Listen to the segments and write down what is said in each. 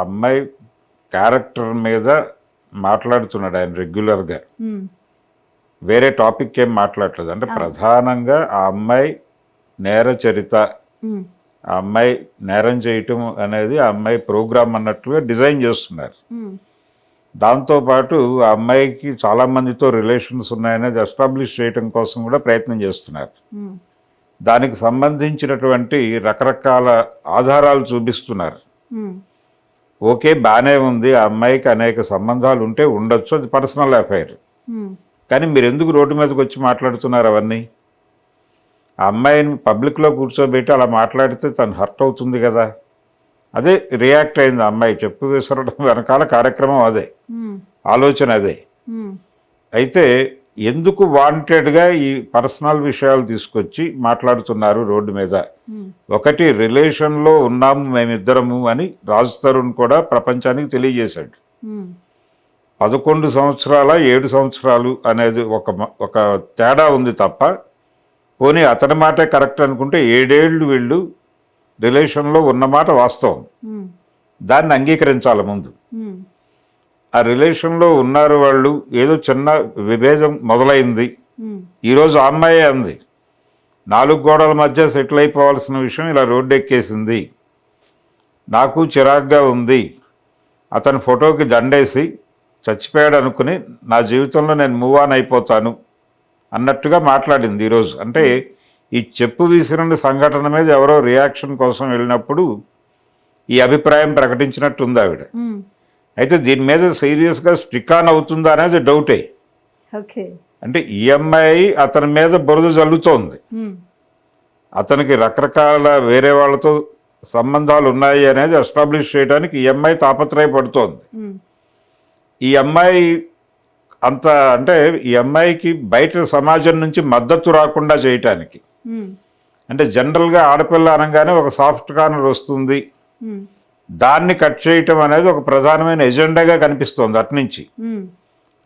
అమ్మాయి క్యారెక్టర్ మీద మాట్లాడుతున్నాడు ఆయన రెగ్యులర్గా. వేరే టాపిక్ ఏం మాట్లాడలేదు. అంటే ప్రధానంగా ఆ అమ్మాయి నేర చరిత. ఆ అమ్మాయి నేరం చేయటం అనేది ఆ అమ్మాయి ప్రోగ్రామ్ అన్నట్లుగా డిజైన్ చేస్తున్నారు. దాంతోపాటు ఆ అమ్మాయికి చాలా మందితో రిలేషన్స్ ఉన్నాయనేది ఎస్టాబ్లిష్ చేయటం కోసం కూడా ప్రయత్నం చేస్తున్నారు. దానికి సంబంధించినటువంటి రకరకాల ఆధారాలు చూపిస్తున్నారు. ఓకే బాగానే ఉంది ఆ అమ్మాయికి అనేక సంబంధాలు ఉంటే ఉండొచ్చు అది పర్సనల్ అఫైర్. కానీ మీరు ఎందుకు రోడ్డు మీదకి వచ్చి మాట్లాడుతున్నారు అవన్నీ? ఆ అమ్మాయిని పబ్లిక్లో కూర్చోబెట్టి అలా మాట్లాడితే తను హర్ట్ అవుతుంది కదా. అదే రియాక్ట్ అయింది అమ్మాయి చెప్పు విసరడం వెనకాల కార్యక్రమం అదే. ఆలోచన అదే. అయితే ఎందుకు వాంటెడ్గా ఈ పర్సనల్ విషయాలు తీసుకొచ్చి మాట్లాడుతున్నారు రోడ్డు మీద? ఉమ్, ఒకటి రిలేషన్లో ఉన్నాము మేమిద్దరము అని రాజ్ తరుణ్ కూడా ప్రపంచానికి తెలియజేశాడు. ఉమ్, పదకొండు సంవత్సరాల ఏడు సంవత్సరాలు అనేది ఒక ఒక తేడా ఉంది తప్ప పోనీ అతని మాటే కరెక్ట్ అనుకుంటే ఏడేళ్ళు వీళ్ళు రిలేషన్లో ఉన్నమాట వాస్తవం. ఉమ్, దాన్ని అంగీకరించాలి ముందు. ఆ రిలేషన్లో ఉన్నారు వాళ్ళు. ఏదో చిన్న విభేదం మొదలైంది. ఈరోజు ఆ అమ్మాయే అంది. నాలుగు గోడల మధ్య సెటిల్ అయిపోవాల్సిన విషయం ఇలా రోడ్డు ఎక్కేసింది నాకు చిరాగ్గా ఉంది. అతని ఫోటోకి దండేసి చచ్చిపోయాడు అనుకుని నా జీవితంలో నేను మూవ్ ఆన్ అయిపోతాను అన్నట్టుగా మాట్లాడింది ఈరోజు అంటే ఈ చెప్పు విసిరిన సంఘటన మీద ఎవరో రియాక్షన్ కోసం వెళ్ళినప్పుడు ఈ అభిప్రాయం ప్రకటించినట్టు ఉంది ఆవిడ. అయితే దీని మీద సీరియస్గా స్టిక్ ఆన్ అవుతుందా అనేది డౌటే. ఓకే. అంటే ఈ అమ్మాయి అతని మీద బురద జల్లుతోంది. అతనికి రకరకాల వేరే వాళ్ళతో సంబంధాలు ఉన్నాయి అనేది ఎస్టాబ్లిష్ చేయడానికి ఈ అమ్మాయి తాపత్రయపడుతోంది. ఈ అమ్మాయి అంత అంటే ఈ అమ్మాయికి బయట సమాజం నుంచి మద్దతు రాకుండా చేయటానికి. అంటే జనరల్గా ఆడపిల్ల అనగానే ఒక సాఫ్ట్ కార్నర్ వస్తుంది. దాన్ని కట్ చేయటం అనేది ఒక ప్రధానమైన ఎజెండాగా కనిపిస్తోంది అట్నుంచి.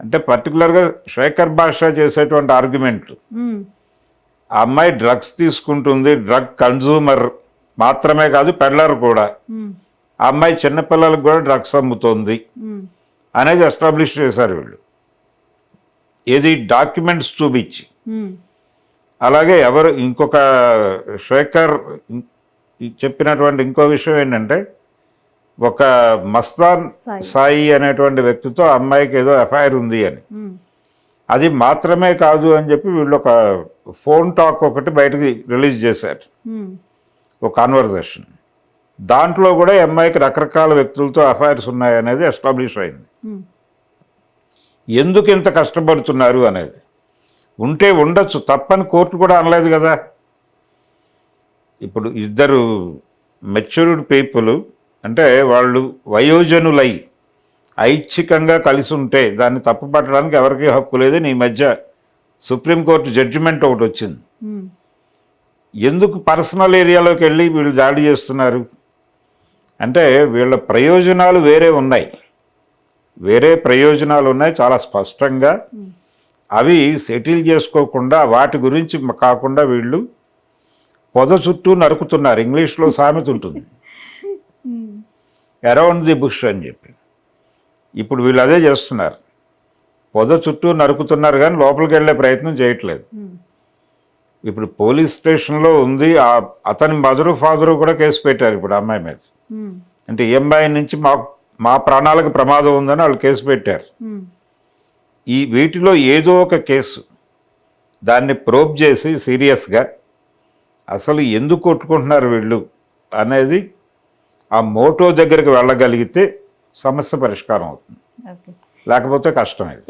అంటే పర్టికులర్గా శేఖర్ భాష చేసేటువంటి ఆర్గ్యుమెంట్లు. ఆ అమ్మాయి డ్రగ్స్ తీసుకుంటుంది డ్రగ్ కన్జ్యూమర్ మాత్రమే కాదు పెడ్లర్ కూడా. ఆ అమ్మాయి చిన్నపిల్లలకు కూడా డ్రగ్స్ అమ్ముతోంది అనేది ఎస్టాబ్లిష్ చేశారు వీళ్ళు. ఏది డాక్యుమెంట్స్ చూపించి. అలాగే ఎవరు ఇంకొక శేఖర్ చెప్పినటువంటి ఇంకో విషయం ఏంటంటే ఒక మస్తాన్ సాయి. అనేటువంటి వ్యక్తితో అమ్మాయికి ఏదో ఎఫ్ఐఆర్ ఉంది అని. అది మాత్రమే కాదు అని చెప్పి వీళ్ళు ఒక ఫోన్ టాక్ ఒకటి బయటకి రిలీజ్ చేశారు. ఒక కాన్వర్జేషన్. దాంట్లో కూడా అమ్మాయికి రకరకాల వ్యక్తులతో అఫైర్స్ ఉన్నాయనేది ఎస్టాబ్లిష్ అయింది. ఎందుకు ఇంత కష్టపడుతున్నారు అనేది. ఉంటే ఉండొచ్చు తప్పని కోర్టు కూడా అనలేదు కదా. ఇప్పుడు ఇద్దరు మెచ్యూర్డ్ పీపుల్ అంటే వాళ్ళు వయోజనులై ఐచ్ఛికంగా కలిసి ఉంటే దాన్ని తప్పుపట్టడానికి ఎవరికీ హక్కు లేదని ఈ మధ్య సుప్రీంకోర్టు జడ్జిమెంట్ ఒకటి వచ్చింది. ఎందుకు పర్సనల్ ఏరియాలోకి వెళ్ళి వీళ్ళు దాడి చేస్తున్నారు? అంటే వీళ్ళ ప్రయోజనాలు వేరే ఉన్నాయి. వేరే ప్రయోజనాలు ఉన్నాయి. చాలా స్పష్టంగా అవి సెటిల్ చేసుకోకుండా వాటి గురించి కాకుండా వీళ్ళు పొద చుట్టూ నరుకుతున్నారు. ఇంగ్లీష్లో సామెత ఉంటుంది. అరౌండ్ ది బుష్ అని చెప్పి. ఇప్పుడు వీళ్ళు అదే చేస్తున్నారు. పొద చుట్టూ నరుకుతున్నారు కానీ లోపలికి వెళ్ళే ప్రయత్నం చేయట్లేదు. ఉమ్, ఇప్పుడు పోలీస్ స్టేషన్లో ఉంది ఆ అతని మదరు ఫాదరు కూడా కేసు పెట్టారు ఇప్పుడు అమ్మాయి మీద. ఉమ్, అంటే ఈ అమ్మాయి నుంచి మా మా ప్రాణాలకు ప్రమాదం ఉందని వాళ్ళు కేసు పెట్టారు. ఉమ్, ఈ వీటిలో ఏదో ఒక కేసు. దాన్ని ప్రోబ్ చేసి సీరియస్గా అసలు ఎందుకు కొట్టుకుంటున్నారు వీళ్ళు అనేది ఆ మోటో దగ్గరికి వెళ్ళగలిగితే సమస్య పరిష్కారం అవుతుంది. లేకపోతే కష్టం ఇది